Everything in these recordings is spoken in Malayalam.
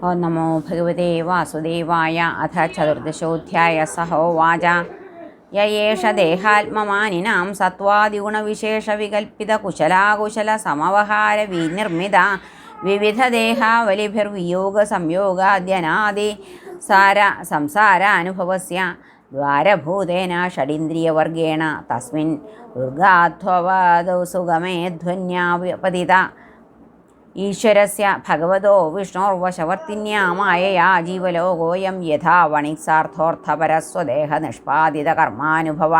ഓം നമോ ഭഗവതേ വാസുദേവായ അഥ ചതുർദശോധ്യായ സഹോവാച യേഷ ദേഹാത്മമാനിനാം സത്വാദിഗുണവിശേഷവികൽപ്പിതകുശലാകുശല സമവഹാര വിനിർമ്മിത വിവിധദേഹാവലിഭിർവിയോഗ സംയോഗാദ്യനാദി സാര സംസാരാനുഭവസ്യ ദ്വാരഭൂതേന ഷഡിന്ദ്രിയവർഗേണ തസ്മിൻ ദുർഗാധ്വവദൗ സുഗമേ ധ്വന്യാപതിത ഈശ്വരസ്യ ഭഗവതോ വിഷ്ണോർവശവർത്തിന്യാമായയാ ജീവലോകോയം യഥാ വണിക്സാർത്ഥോർത്ഥപരസ്വദേഹ നിഷ്പാദിത കർമാനുഭവ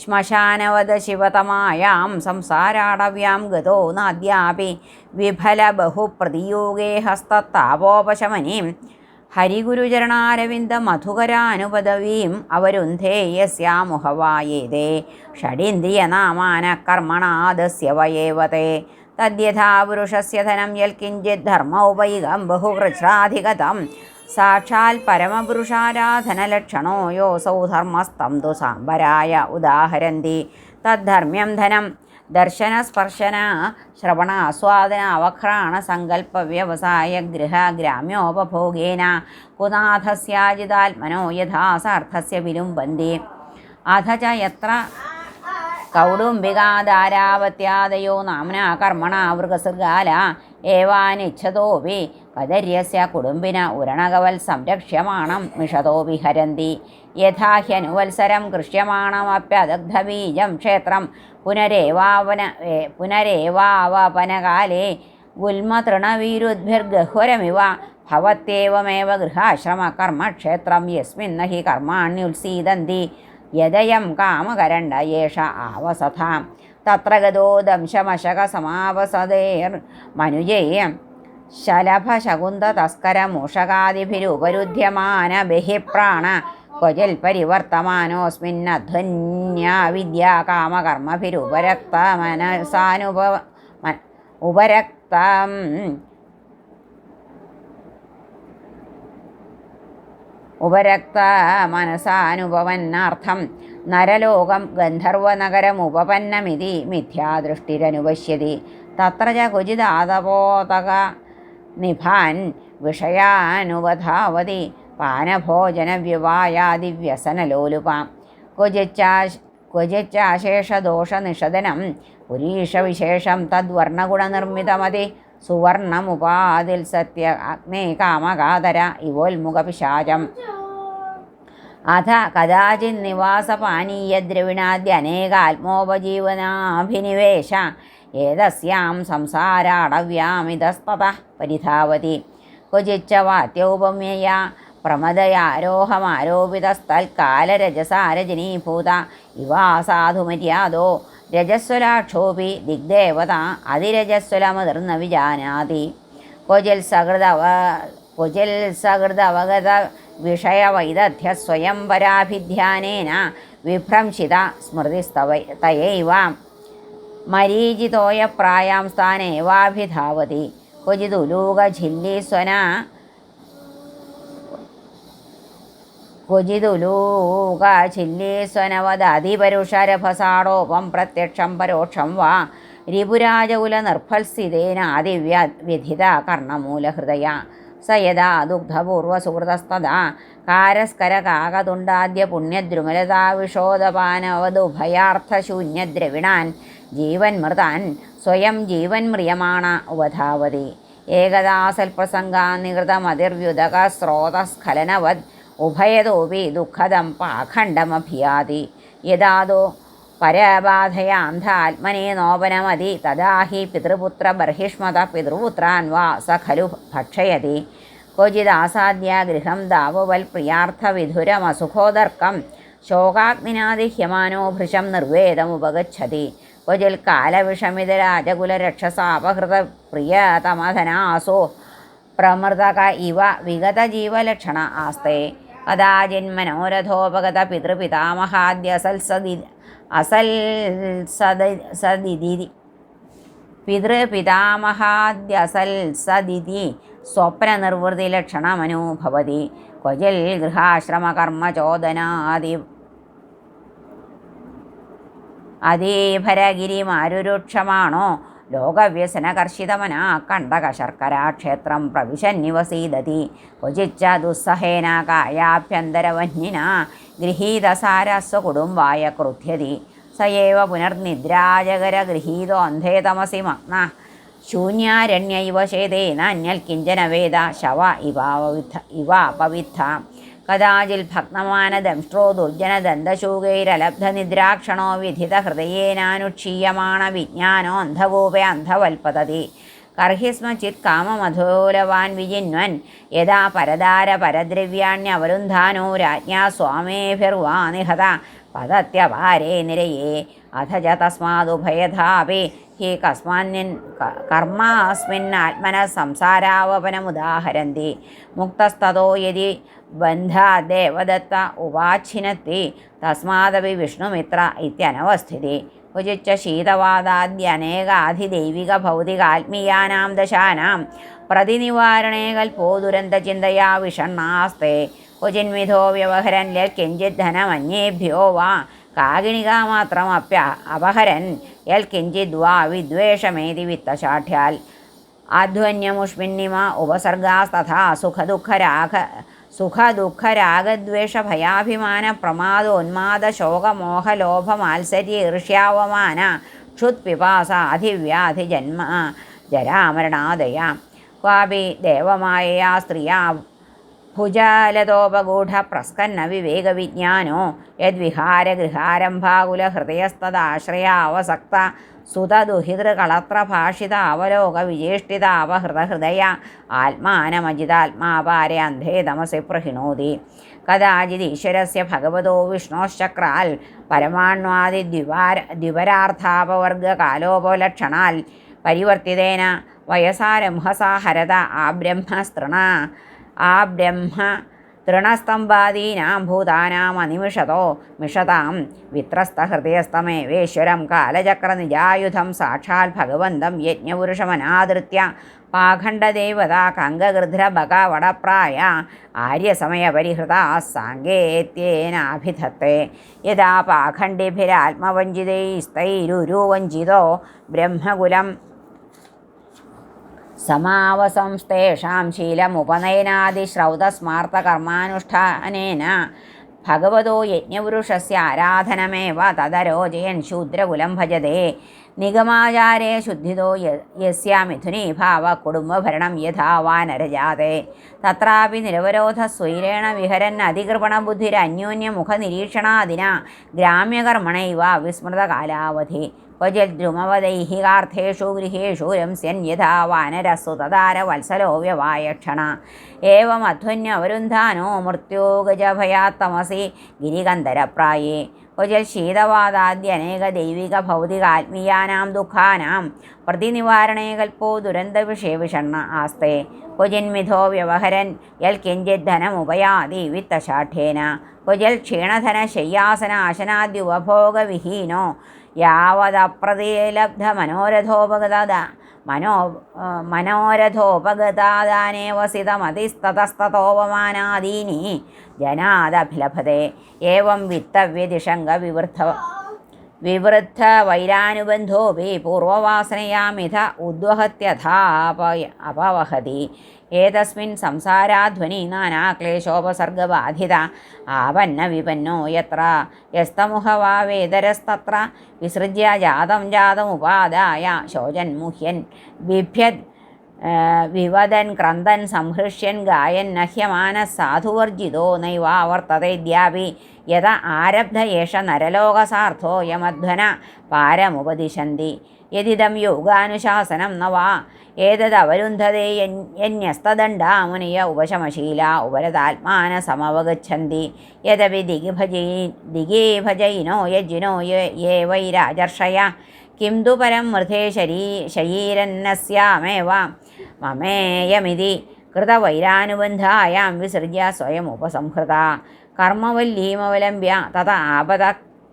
ശ്മശാനവത ശിവതമായാം സംസാരാടവ്യാം ഗതോ നാദ്യാപി വിഫലബഹുപ്രതിയോഗേ ഹസ്തത്താപോപശമനീം ഹരിഗുരുചരണാരവിന്ദ മധുകരാനുപദവീം അവരുന്ധേ യസ്യാമുഹവായേതേ. ഷഡീന്ദ്രിയനാമാന കർമ്മണാദസ്യ തദ്യഥാ പുരുഷസ്യ ധനം യൽക്കിഞ്ചിത് ധർമ്മോപൈകം ബഹുവൃക്ഷാധിഗതം സാക്ഷാൽ പരമപുരുഷാരാധനലക്ഷണോ യോസൗ ധർമ്മസ്തം തു സാംബരായ ഉദാഹരന്തി. തദ്ധർമ്മ്യം ധനം ദർശനസ്പർശന ശ്രവണാസ്വാദന അവഘ്രാണ സങ്കല്പ വ്യവസായ ഗൃഹ ഗ്രാമ്യോപഭോഗേന കുനാഥസ്യാജിതാത്മനോ യഥാ സാർത്ഥസ്യ വിലുംബന്തി അഥ ച യത്ര കൗടുംബികാധാരാവത്യാദയോ നാമന കർമ്മണ വൃഗസുഗാല ഏവാനിച്ഛതോപി പതര്യസ്യ കുടുംബിന ഉരണകവൽ സംരക്ഷ്യമാണം മിഷതോ വിഹരന്തി. യഥാഹ്യനുവത്സരം കൃഷ്യമാണമപ്യദഗ്ധബീജം ക്ഷേത്രം. പുനരേവാവന പുനരേവാവപനകാലേ ഗുൽമതൃണവീരുദ്ഭിർഗഹ്വരമിവ ഭവത്യേവമേവ ഗൃഹാശ്രമകർമ്മക്ഷേത്രം യസ്മിൻ ന ഹി കർമാണ്യുത്സീദന്തി യദയം കാമകരണ്ട യേഷ ആവസഥാം. തത്ര ഗതോ ദംശമശകസമാവസതേർ മനുജേയം. ശലഭശകുന്തതസ്കരമൂഷകാദിഭിരുപരുധ്യമാന ബഹിപ്രാണ ക്വചൽ പരിവർത്തമാനോസ്മിന്നധ്വന്യാ വിദ്യാ കാമകർമ്മഭിരുപരക്തമനസാനുപ മ- ഉപരക്തം. ഉപരക്ത മനസാനുപവന്നാർത്ഥം നരലോകം ഗന്ധർവനഗരമുപപന്നമിതി മിഥ്യാദൃഷ്ടിരനുപശ്യതി. തത്ര ച കുചിതാതപോതക നിഭാൻ വിഷയാനുപധാവതി പാനഭോജനവ്യവായാദിവ്യസനലോലുപാം. ക്വചിച്ചാ ക്വചിച്ചാശേഷദോഷനിഷദനം. പുരീഷവിശേഷം തദ്വർണഗുണനിർമ്മിതമതി സുവർണമുപാതിൽ സത്യ അഗ്നേ കാമകാതര ഇവോൽമുഖപിശാചം അഥ കഥാചിന്നിവാസപാനീയദ്രവിണാദ്യനേകാത്മോപജീവനാഭിനിവേശ ഏതസ്യാം സംസാരാടവ്യാമിതസ്തത പരിധാവതി. ക്വചിച്ച വാത്യൗപമ്യയ പ്രമദയാരോഹമാരോപിതസ്തൽക്കാലരജസാരജനീഭൂത. ഇവാസാധുമര്യാദോ രജസ്വലാക്ഷോപി ദിഗ്ദേവത അതിരജസ്വലമുതിർന്ന വിജാനാതി ക്വചിൽ സഹൃദവ ക്വചിൽ സഹൃദവഗത വിഷയവൈദഗ്ധ്യ സ്വയംവരാഭിധ്യാനേന വിഭ്രംശിത സ്മൃതിസ്തവ തയൈവ. മരീചിതോയപ്രായാം സ്ഥാനേവാഭിധാവതി. ഭുജിതുലോകാചില്ലേസ്വനവദതിപരുഷരഭസാടോപം പ്രത്യക്ഷം പരോക്ഷം വാ. രിപുരാജകുല നിർഫൽസ്ഥിതേനാദിവ്യ വ്യഥിത കർണമൂലഹൃദയ സ യഥാ ദുഗ്ധപൂർവസുഹൃതസ്തഥാ കാരസ്കരകാകതുണ്ടാദ്യ പുണ്യദ്രുമലതാവിഷോദപാനവതുഭയാർത്ഥശൂന്യദ്രവിണാൻ ജീവൻമൃതാൻ സ്വയം ജീവൻ മ്രിയമാണ ഉപധാവതി. ഏകദാസൽപ്രസംഗാനികൃതമതിർവ്യുതക സ്രോതസ്ഖലനവത് ഉഭയതോപി ദുഃഖദം പാഖണ്ഡമഭിയാതി. യഥാതോ പരബാധയാന്ധാത്മനെ നോപനമതി. തഥാ ഹി പിതൃപുത്രബർഹിഷ്മത പിതൃപുത്രാൻ വാ സ ഖലു ഭക്ഷയതി. ക്വചിദാസാദ്യ ഗൃഹം ദാവുവൽ പ്രിയാർത്ഥവിധുരമസുഖോദർക്കം. ശോകാഗ്നിനാദിഹ്യമാനോ ഭൃശം നിർവേദമുപഗച്ഛതി. ക്വചിൽ കാലവിഷമിത രാജകുലരക്ഷസാപഹൃത പ്രിയതമധനാസോ പ്രമൃതക ഇവ വിഗതജീവലക്ഷണ ആസ്തേ. കഥാചിന്മനോരഥോപഗത പിതൃപിതാമഹാദ്യസൽസതി അസൽ സദ സദിതി പിതൃപിതാമഹാദ്യസൽ സദിതി സ്വപ്നനിർവൃതിലക്ഷണമനുഭവതി ക്വചിൽ ഗൃഹാശ്രമകർമ്മചോദനാദി അതീഭരഗിരിമാരുരുക്ഷമാണോ ലോകവ്യസനകർഷിതമനാ പ്രവിശൻ പ്രവിശന്നിവസീദതി ക്വചിച്ച ദുസ്സഹേന കായാഭ്യന്തരവന്യന ഗൃഹീതസാരസ്വകുടുംബായ ക്രുധ്യതി. സയേവ പുനർനിദ്രാജകരഗൃഹീതോ അന്ധേ തമസി മഗ്ന. ശൂന്യാരണ്യ ഇവ ചേതേന അന്യൽ കിഞ്ചന വേദ ശവ ഇവാവിധ ഇവാപവിദ്ധ കഥാചിൽ ഭക്തമാനദംഷ്ട്രോ ദുർജനദന്തശൂകൈരലബ്ധനിദ്രാക്ഷണോ വിധിതഹൃദയേനാനുക്ഷീയമാണ വിജ്ഞാനോ അന്ധകൂപേ അന്ധവൽപതതി. കർഹിസ്മ ചിത് കാമമധോലവാൻ വിജിന്വൻ യഥാ പരദാര പരദ്രവ്യാണ്യവരുന്ധാനോ രാജ്ഞാ സ്വാമേഭിർവാ നിഹത പതത്യപാരേ നിരയേ അഥ ച തസ്മാദുഭയഥാപി ഹി കസ്മാന്യൻ ആത്മന സംസാരാവപനമുദാഹരന്തി മുക്തസ്തോ യതി ബന്ധ ദേവദത്ത ഉപാച്ഛിനത്തി തസ്മാദപി വിഷ്ണുമിത്ര ഇത്യനവസ്ഥിതി ക്വചിച്ച ശീതവാദാദ്യനേകാധിദൈവിക ഭൗതികാത്മീയാനാം ദശാനാം പ്രതിനിവാരണേ കൽപ്പോ ദുരന്തചിന്തയാ വിഷണ്ണാസ്തേ കുചിന്മിധോ വ്യവഹരൻ ലൽ കിഞ്ചിത് ധനമന്യേഭ്യോ വാ കാകിണികാമാത്രമപ്യ അപഹരൻ യൽ കിഞ്ചിത് വാ വിദ്വേഷമേതി വിത്തശാഠ്യാൽ ആധ്വന്യമുഷ്മിന്നിമ ഉപസർഗാസ്തഥാ സുഖദുഃഖരാഗ സുഖദുഃഖരാഗദ്വേഷഭയാഭിമാന പ്രമാദോന്മാദ ശോകമോഹലോഭമാത്സര്യ ഈർഷ്യാവമാന ക്ഷുത്പിപാസ അധിവ്യാധി ജന്മ ജരാമരണാദയ. ക്വാപി ദേവമായ സ്ത്രീയാ ഭുജാലതോപഗൂഢ പ്രസ്കന്ന വിവേകവിജ്ഞാനോ യദ്വിഹാരഗൃഹാരംഭാകുലഹൃദയസ്തദാശ്രയാവസക്ത സുതദുഹിതൃകളത്രഭാഷിത അവലോക വിചേഷ്ടിതാവഹൃതഹൃദയ ആത്മാനമജിതാത്മാപാരെ അന്ധേ തമസി പ്രഹിണോതി കഥാചിദീശ്വരസ്യ ഭഗവതോ വിഷ്ണോശ്ചക്രാൽ പരമാണ്വാദിദ്വിവാര ദ്വിപരാർത്ഥാപവർഗകാലോപലക്ഷണാൽ പരിവർത്തിതേന വയസാരംഹസാ ഹരത ആ ബ്രഹ്മസ്തൃണ ആ ബ്രഹ്മ തൃണസ്തംഭാദീനാം ഭൂതാനാം അനിമിഷതോ മിഷതാം വിത്രസ്തഹൃദയസ്തമേവേശ്വരം കാലചക്രനിജായുധം സാക്ഷാൽ ഭഗവന്തം യജ്ഞപുരുഷമനാദൃത്യ പാഖണ്ഡദേവത കങ്കഗൃധ്രഭഗവടപ്രായ ആര്യസമയപരിഹൃത സാങ്കേത്യേനാഭിധത്തെ. യഥാ പാഖണ്ഡിഭിരാത്മവഞ്ചിതൈസ്തൈരുരുവഞ്ചിതോ ബ്രഹ്മകുലം സമാവസംസ്തേഷാം ശീലമുപനയനാദിശ്രൗതസ്മാർത്ഥകർമാനുഷ്ഠാനേന ഭഗവതോ യജ്ഞപുരുഷസ്യ ആരാധനമേവ തദരോചയൻ ശൂദ്രകുലം ഭജതേ. നിഗമാചാരേ ശുദ്ധിതോ യസ്യ മിഥുനീഭാവ കുടുംബഭരണം യഥാ വാനരജാതേ തത്രാപി നിരവരോധ സ്വൈരേണ വിഹരൻ അതികൃപണബുദ്ധിരന്യോന്യമുഖനിരീക്ഷണാദിന ഗ്രാമ്യകർമ്മണൈവ വിസ്മൃതകാലാവധി. യഥാ വാനരസ്സു തദാര വത്സലോ വ്യവായക്ഷണ. ഏവമധ്വന്യവരുന്ധാനോ മൃത്യോഗജഭയാത്തമസി ഗിരികന്ധരപ്രായേ ക്വചിൽ ശീതവാദാദ്യനേക ദൈവിക ഭൗതികാത്മീയാനാം ദുഃഖാനാം പ്രതിനിവാരണേ കൽപ്പോ ദുരന്തവിഷയവിഷണ്ണ ആസ്തേ. ക്വചിന്മിഥോ വ്യവഹരൻ യൽ കിഞ്ചിത് ധനമുപയാതി വിത്തശാഠ്യേന ശയ്യാസന ക്ഷീണധനശയ്യാസനാശനാദ്യുപഭോഗവിഹീനോ യാവതപ്രതിലബ്ധ മനോരഥോപഗത മനോ മനോരഥോപഗതാദാനേവ ജനാദഭിലഭതേ. ഏവം വിത്തവ്യതിഷംഗ വിവൃദ്ധ വിവൃദ്ധ വൈരാനുബന്ധോപി പൂർവവാസനയാമിഥ ഉദ്വഹത്യഥാപയ അപവഹതി. ഏതസ്മിൻ സംസാരാധ്വനി നാനാക്ലേശോപസർഗബാധിത ആപന്ന വിപന്നോ യത്ര. യസ്തമുഖവാവേതരസ്തത്ര വിസൃജ്യ ജാതം ജാതമുപാദായ ശോചന്മുഹ്യൻ ബിഭ്യത് വിവദൻ ക്രന്ദൻ സംഹൃഷ്യൻ ഗായൻ നഹ്യമാന സാധുവർജിതോ നൈവാവർത്തതേദ്യാപി യത ആരബ്ധ ഏഷ നരലോകസാർത്ഥോ യമധ്വന പാരമുപദിശന്തി. യതിദം യോഗാനുശാസനം ന വാ ഏതദവരുന്ധതേ യന്യസ്തദണ്ഡാമുനിയ ഉപശമശീല ഉപരതാത്മാന സമവഗച്ഛന്തി. യദപി ദിഗിഭജൈ ദിഗീഭജൈനോ യജ്ജിനോ യേ വൈരാജർഷയ. കിം തു പരം മൃഥേ ശരീ ശരീരന്നസ്യാമേവ മമേയമിതി കൃതവൈരാനുബന്ധായാം വിസൃജ്യ സ്വയം ഉപസംഹൃത. കർമ്മവല്ലീമവലംബ്യ തഥ ആപത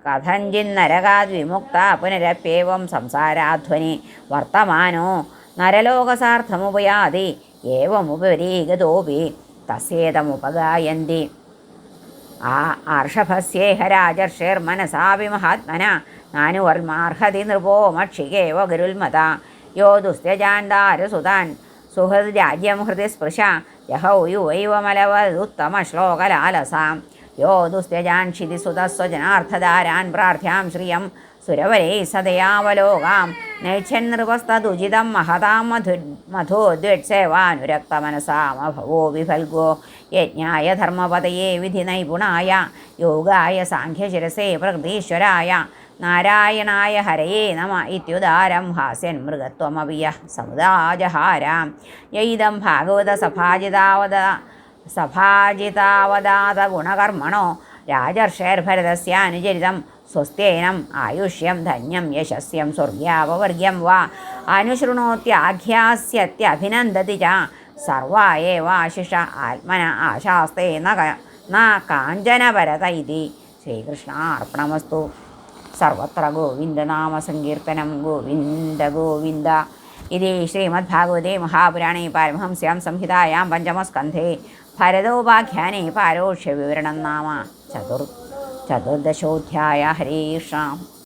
കഥഞ്ചിന്നരകാദ്വിമുക്ത പുനരപ്യേവം സംസാരാധ്വനി. വർത്തമാനോ നരലോകസാർത്ഥമുപയാതി ഏവമുപരീഗതോപി തസ്യേതമുപഗായന്തി. ആ ആർഷഭസ്യേഹ രാജർഷേർമനസാപി മഹാത്മന നാനുവർമാർഹതി നൃപോ മക്ഷികേവ ഗരുൽമത. യോ ദുസ്ത്യജാന്താരസുതാൻ സുഹൃദ് ഹൃദയ ഹൃദി സ്പൃശ ജഹൗ യുവൈവ മലവതുത്തമ ശ്ലോകലാലസാം യോ ദുസ്ത്യജാൻ ക്ഷിതിസുതസ്വജനാർത്ഥധാരാൻ പ്രാർത്ഥ്യാം ശ്രിയം. സുരവരേ സദയാവലോകാം. നൈച്ഛൻ നൃപസ്തദുചിതം മഹതാം മധു മധോദ്വത്സേവാനുരക്തമനസാമഭവോ വിഫൽഗോ. യജ്ഞായ ധർമ്മപതയേ വിധി നൈപുണായ യോഗായ സാഖ്യശിരസേ പ്രകൃതീശ്വരായ. നാരായണായ ഹരയേ നമ ഇത്യുദാരം ഹാസ്യൻ മൃഗത്വമവിയ സമുദാജഹാരാം. യൈദം ഭാഗവത സഭാജിതാവത സഭാജിതാവതാത ഗുണകർമ്മണോ? രാജർഷേർഭരതസ്യാനുചരിതം സ്വസ്ഥേനം ആയുഷ്യം ധന്യം യശസ്യം സ്വർഗ്യാപവർഗ്യം വാ. അനുശൃണോത്യാഖ്യാസ്യത്യഭിനന്ദതി ച. സർവാ ഏവാശിഷ ആത്മന ആശാസ്തേ ന കാഞ്ചനഭരത ഇതി. ശ്രീകൃഷ്ണാർപ്പണമസ്തു. സർവത്ര ഗോവിന്ദ നാമസങ്കീർത്തനം ഗോവിന്ദ ഗോവിന്ദ. ഇതി ശ്രീമദ്ഭാഗവതേ മഹാപുരാണേ പാരമഹംസ്യാം സംഹിതായാം പഞ്ചമസ്കന്ധേ ഭരതോപാഖ്യാനേ പാരോക്ഷ്യവിവരണം നാമ. ചതുർ ചതുർദശോധ്യായ ഹരേ കൃഷ്ണ.